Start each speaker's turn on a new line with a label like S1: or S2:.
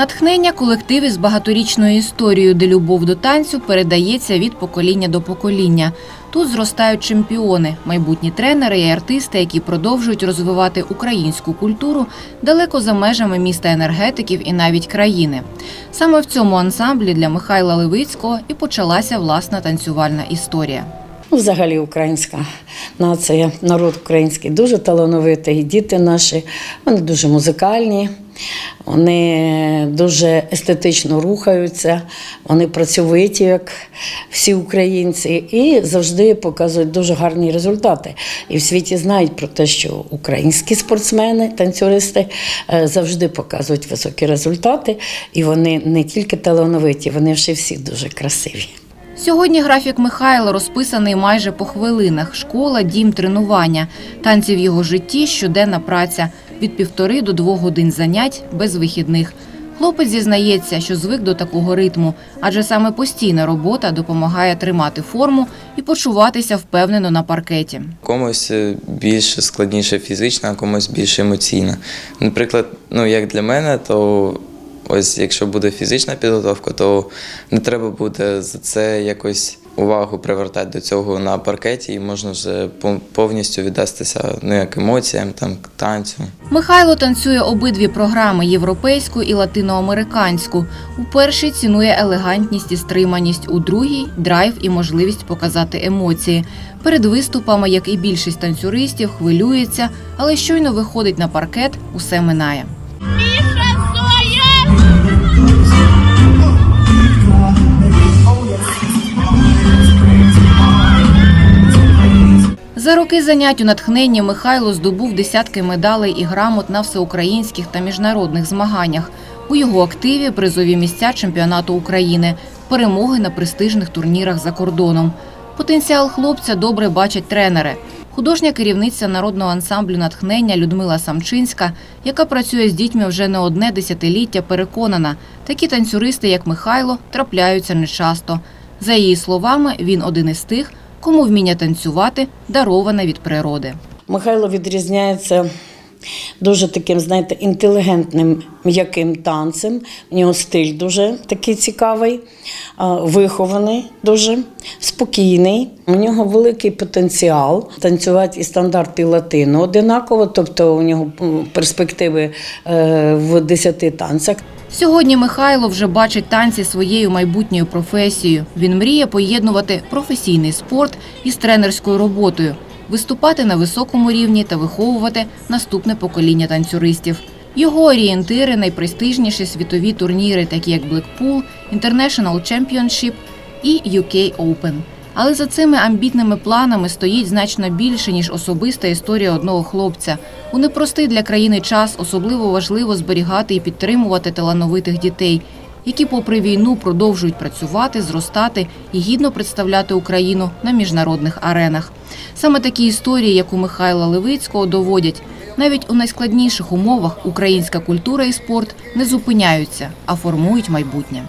S1: Натхнення колектив із багаторічною історією, де любов до танцю передається від покоління до покоління. Тут зростають чемпіони, майбутні тренери і артисти, які продовжують розвивати українську культуру далеко за межами міста енергетиків і навіть країни. Саме в цьому ансамблі для Михайла Левицького і почалася власна танцювальна історія.
S2: Ну, Взагалі українська нація, народ український дуже талановитий. Діти наші, вони дуже музикальні, вони дуже естетично рухаються, вони працьовиті, як всі українці, і завжди показують дуже гарні результати. І в світі знають про те, що українські спортсмени, танцюристи е, завжди показують високі результати, і вони не тільки талановиті, вони ще всі дуже красиві.
S1: Сьогодні графік Михайла розписаний майже по хвилинах. Школа, дім, тренування. Танці в його житті щоденна праця від півтори до двох годин занять без вихідних. Хлопець зізнається, що звик до такого ритму, адже саме постійна робота допомагає тримати форму і почуватися впевнено на паркеті.
S3: Комусь е, більш складніше фізично, а комусь більш емоційно. Наприклад, ну як для мене, то ось якщо буде фізична підготовка, то не треба буде за це якось увагу привертати до цього на паркеті, і можна вже пов- повністю віддастися ну, як емоціям, там танцю.
S1: Михайло танцює обидві програми європейську і латиноамериканську. У першій цінує елегантність і стриманість, у другій драйв і можливість показати емоції. Перед виступами, як і більшість танцюристів, хвилюється, але щойно виходить на паркет, усе минає. За роки занять у натхненні Михайло здобув десятки медалей і грамот на всеукраїнських та міжнародних змаганнях. У його активі призові місця чемпіонату України, перемоги на престижних турнірах за кордоном. Потенціал хлопця добре бачать тренери. Художня керівниця народного ансамблю натхнення Людмила Самчинська, яка працює з дітьми вже не одне десятиліття, переконана, такі танцюристи, як Михайло, трапляються нечасто. За її словами, він один із тих, кому вміння танцювати дарована від природи.
S2: Михайло відрізняється дуже таким, знаєте, інтелігентним м'яким танцем. У нього стиль дуже такий цікавий, вихований, дуже спокійний. У нього великий потенціал танцювати і стандарт, латину одинаково, тобто у нього перспективи е, в 10 танцях.
S1: Сьогодні Михайло вже бачить танці своєю майбутньою професією. Він мріє поєднувати професійний спорт із тренерською роботою, виступати на високому рівні та виховувати наступне покоління танцюристів. Його орієнтири найпрестижніші світові турніри, такі як Blackpool, International Championship і UK Open. Але за цими амбітними планами стоїть значно більше, ніж особиста історія одного хлопця. У непростий для країни час особливо важливо зберігати і підтримувати талановитих дітей, які, попри війну, продовжують працювати, зростати і гідно представляти Україну на міжнародних аренах. Саме такі історії, як у Михайла Левицького, доводять, навіть у найскладніших умовах українська культура і спорт не зупиняються, а формують майбутнє.